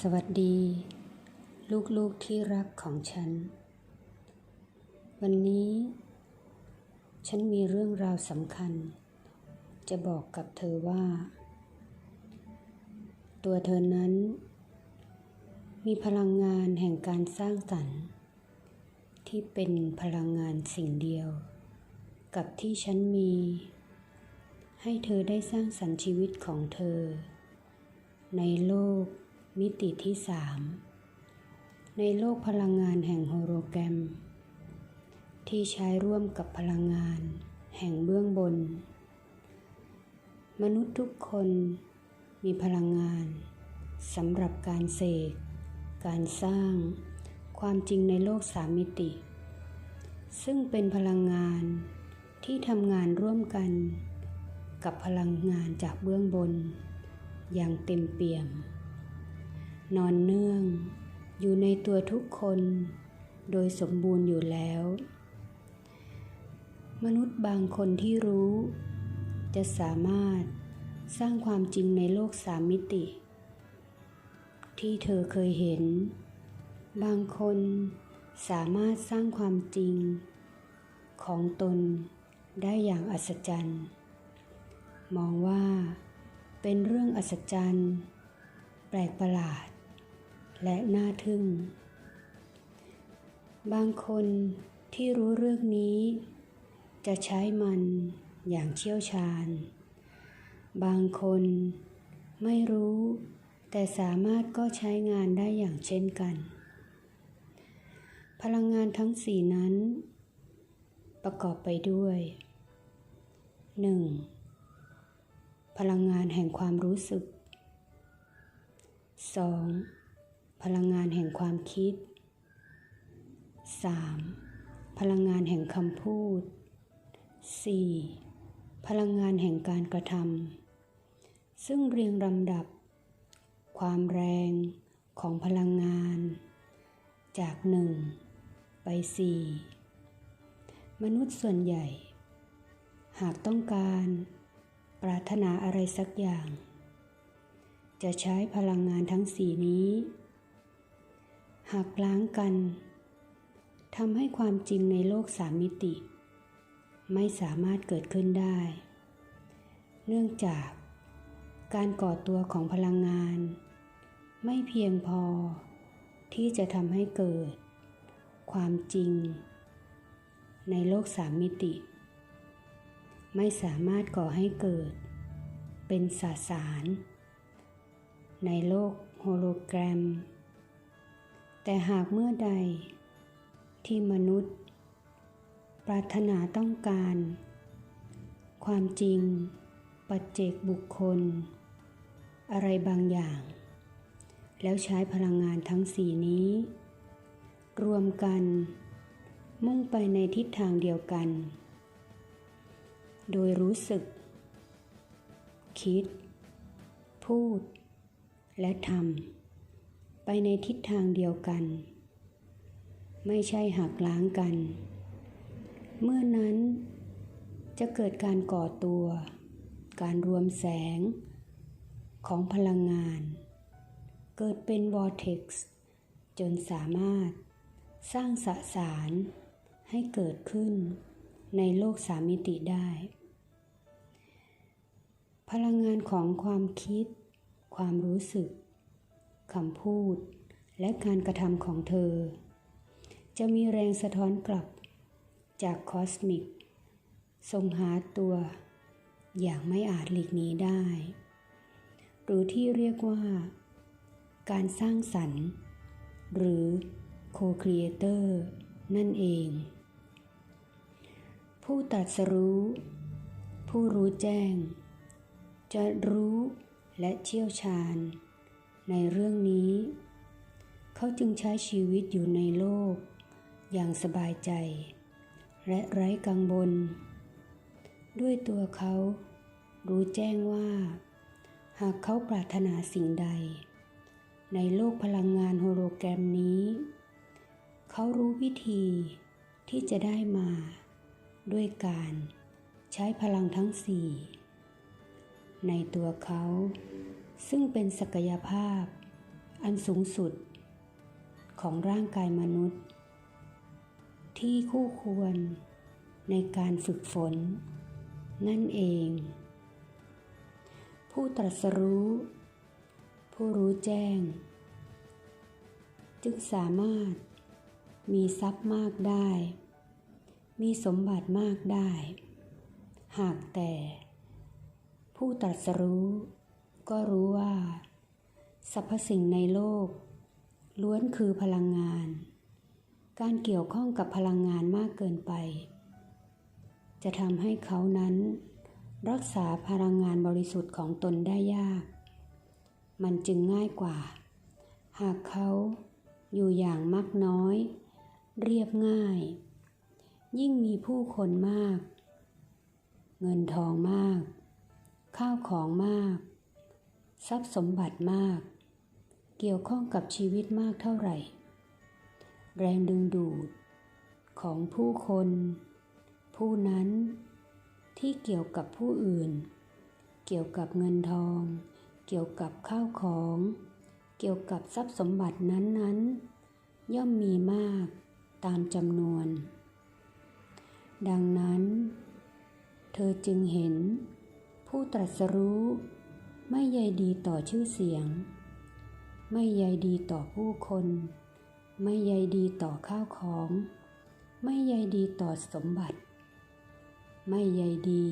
สวัสดี ลูกๆที่รักของฉัน วันนี้ ฉันมีเรื่องราวสำคัญ จะบอกกับเธอว่า ตัวเธอนั้น มีพลังงานแห่งการสร้างสรรค์ ที่เป็นพลังงานสิ่งเดียว กับที่ฉันมี ให้เธอได้สร้างสรรค์ชีวิตของเธอ ในโลก มิติที่สามในโลกพลังงานแห่งโฮโลแกรม ที่ใช้ร่วมกับพลังงาน แห่งเบื้องบน มนุษย์ทุกคนมีพลังงานสำหรับการเสก การสร้าง ความจริงในโลกสามมิติ ซึ่งเป็นพลังงานที่ทำงานร่วมกัน กับพลังงานจากเบื้องบน อย่างเต็มเปี่ยม นอนเนื่อง อยู่ในตัวทุกคน โดยสมบูรณ์อยู่แล้ว มนุษย์บางคนที่รู้ จะสามารถสร้างความจริงในโลกสามมิติ ที่เธอเคยเห็น บางคนสามารถสร้างความจริง ของตนได้อย่างอัศจรรย์ มองว่าเป็นเรื่องอัศจรรย์ แปลกประหลาด และน่าทึ่ง บางคนที่รู้เรื่องนี้ จะใช้มันอย่างเชี่ยวชาญ บางคนไม่รู้ แต่สามารถก็ใช้งานได้อย่างเช่นกัน พลังงานทั้งสี่นั้น ประกอบไปด้วย 1. พลังงานแห่งความรู้สึก 2. พลังงานแห่งความคิด 3. พลังงานแห่งคำพูด 4. พลังงานแห่งการกระทำซึ่งเรียงลำดับ ความแรงของพลังงาน จากหนึ่งไปสี่มนุษย์ส่วนใหญ่ หากต้องการปรารถนาอะไรสักอย่าง จะใช้พลังงานทั้งสี่นี้ หากล้างกันทำให้ความจริงในโลกสามมิติ ไม่สามารถเกิดขึ้นได้ เนื่องจากการก่อตัวของพลังงาน ไม่เพียงพอที่จะทำให้เกิด ความจริง ในโลกสามมิติ ไม่สามารถก่อให้เกิด เป็นสสาร ในโลกโฮโลแกรม แต่หากเมื่อใด ที่มนุษย์ ปรารถนาต้องการ ความจริง ปัจเจกบุคคล อะไรบางอย่าง แล้วใช้พลังงานทั้งสี่นี้ รวมกัน มุ่งไปในทิศทางเดียวกัน โดยรู้สึก คิด พูด และทำ ไปในทิศทางเดียวกัน ไม่ใช่หักล้างกัน เมื่อนั้นจะเกิดการก่อตัว การรวมแสง ของพลังงาน เกิดเป็นวอร์เท็กซ์จนสามารถสร้างสสารให้เกิดขึ้นในโลกสามมิติได้ พลังงานของความคิด ความรู้สึก คำพูด และการกระทำของเธอ จะมีแรงสะท้อนกลับ จากคอสมิกทรงหาตัว อย่างไม่อาจหลีกหนีได้ หรือที่เรียกว่า การสร้างสรรค์ หรือ Co-Creator นั่นเอง ผู้ตรัสรู้ ผู้รู้แจ้ง จะรู้และเชี่ยวชาญ ในเรื่องนี้ เขาจึงใช้ชีวิตอยู่ในโลก อย่างสบายใจ และไร้กังวลด้วยตัวเขารู้แจ้งว่า หากเขาปรารถนาสิ่งใด ในโลกพลังงานโฮโลแกรมนี้ เขารู้วิธีที่จะได้มา ด้วยการใช้พลังทั้งสี่ในตัวเขา ซึ่งเป็นศักยภาพ อันสูงสุด ของร่างกายมนุษย์ ที่คู่ควรในการฝึกฝน นั่นเอง ผู้ตรัสรู้ ผู้รู้แจ้ง จึงสามารถมีทรัพย์มากได้ มีสมบัติมากได้ หากแต่ผู้ตรัสรู้ ก็รู้ว่าสรรพสิ่งในโลก ล้วนคือพลังงาน การเกี่ยวข้องกับพลังงานมากเกินไป จะทำให้เขานั้น รักษาพลังงานบริสุทธิ์ของตนได้ยาก มันจึงง่ายกว่า หากเขาอยู่อย่างมักน้อย เรียบง่าย ยิ่งมีผู้คนมาก เงินทองมาก ข้าวของมาก ทรัพย์สมบัติมาก เกี่ยวข้องกับชีวิตมากเท่าไหร่ แรงดึงดูดของผู้คน ผู้นั้นที่เกี่ยวกับผู้อื่น เกี่ยวกับเงินทอง เกี่ยวกับข้าวของ เกี่ยวกับทรัพย์สมบัตินั้นๆ ย่อมมีมากตามจำนวน ดังนั้น เธอจึงเห็นผู้ตรัสรู้ ไม่ใยดีต่อชื่อเสียง ไม่ใยดีต่อผู้คน ไม่ใยดีต่อข้าวของ ไม่ใยดีต่อสมบัติ ไม่ใยดี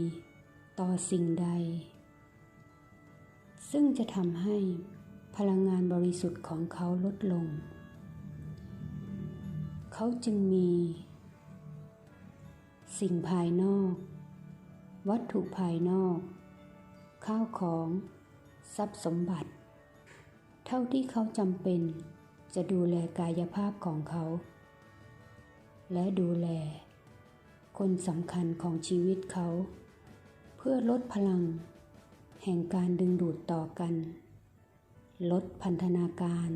ต่อสิ่งใด ซึ่งจะทำให้พลังงานบริสุทธิ์ของเขาลดลง เขาจึงมี สิ่งภายนอก วัตถุภายนอก ข้าวของ ทรัพย์สมบัติ เท่าที่เขาจำเป็น จะดูแลกายภาพของเขา และดูแล คนสำคัญของชีวิตเขา เพื่อลดพลัง แห่งการดึงดูดต่อกัน ลดพันธนาการ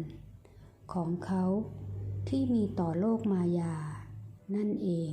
ของเขาที่มีต่อโลกมายา นั่นเอง